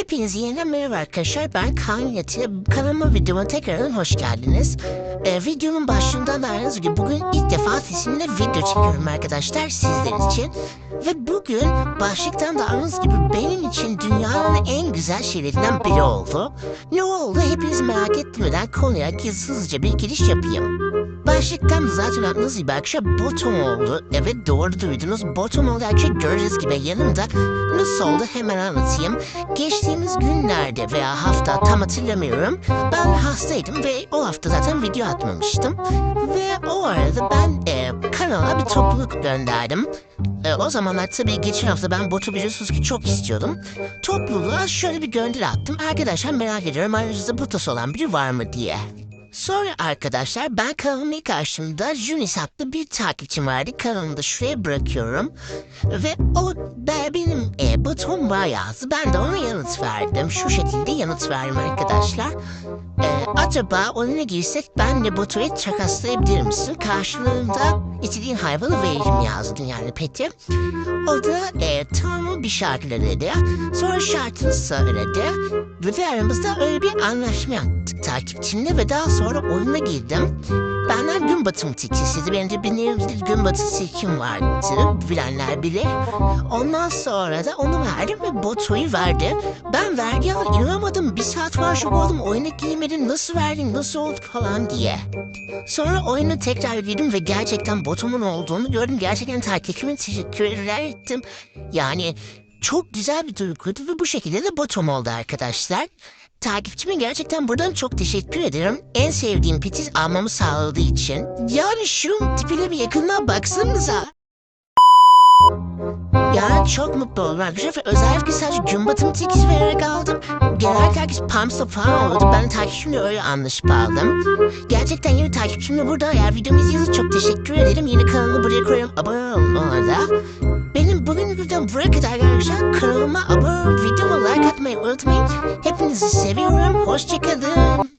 Hepinize yeniden merhaba arkadaşlar. Ben Kaan Yati. Kanalıma videoma tekrardan hoş geldiniz. Ee, videonun başlığından da gibi bugün ilk defa sesimle video çekiyorum arkadaşlar sizler için. Ve bugün başlıktan da aranız gibi benim için dünyanın en güzel şeylerinden biri oldu. Ne oldu hepiniz merak etmeden konuya hızlıca bir giriş yapayım. Başlıktan da zaten aklınız gibi arkadaşlar bottom oldu. Evet doğru duydunuz bottom oldu arkadaşlar gördüğünüz gibi yanımda nasıl oldu hemen anlatayım. Geçtiğimiz günlerde veya hafta tam hatırlamıyorum. Ben hastaydım ve o hafta zaten video atmamıştım. Ve o arada ben e, kanala bir topluluk gönderdim. E, o zamanlar tabii geçen hafta ben botu biliyorsunuz ki çok istiyordum. Topluluğa şöyle bir gönderi attım. Arkadaşlar merak ediyorum aranızda botosu olan biri var mı diye. Sonra arkadaşlar ben kanalımın ilk karşımda Junis adlı bir takipçim vardı. Kanalımı da şuraya bırakıyorum. Ve o da benim e, buton var yazdı. Ben de ona yanıt verdim. Şu şekilde yanıt verdim arkadaşlar. E, acaba onunla girsek ben de Batu'yu takaslayabilir misin? Karşılığında istediğin hayvanı veririm yazdı yani peti. O da e, tamam bir şartla dedi. Sonra şartını söyledi. Ve aramızda öyle bir anlaşma yaptık takipçimle ve daha sonra oyuna girdim. Benden gün batımı tilkisiydi. Benim de bir gün batı tilkim vardı. Bilenler bilir. Ondan sonra da onu verdim ve botoyu verdi. Ben vergi al inanamadım. Bir saat var şu oldum. Oyuna girmedim. Nasıl verdin? Nasıl oldu falan diye. Sonra oyuna tekrar girdim ve gerçekten botumun olduğunu gördüm. Gerçekten takipçime teşekkürler ettim. Yani çok güzel bir duyguydu ve bu şekilde de botum oldu arkadaşlar. Takipçime gerçekten buradan çok teşekkür ederim. En sevdiğim peti almamı sağladığı için. Yani şu tipine bir yakından baksanıza. Ya çok mutlu oldum arkadaşlar ve özellikle sadece gün batımı tekisi vererek aldım. Genellikle herkes pumps'la falan oldu. Ben takipçimle öyle anlaşıp aldım. Gerçekten yeni takipçimle burada eğer videomu izliyorsanız çok teşekkür ederim. Yeni kanalı buraya koyuyorum. Abone olun ona buraya kadar arkadaşlar. Kanalıma abone olup videoma like atmayı unutmayın. Hepinizi seviyorum. Hoşçakalın.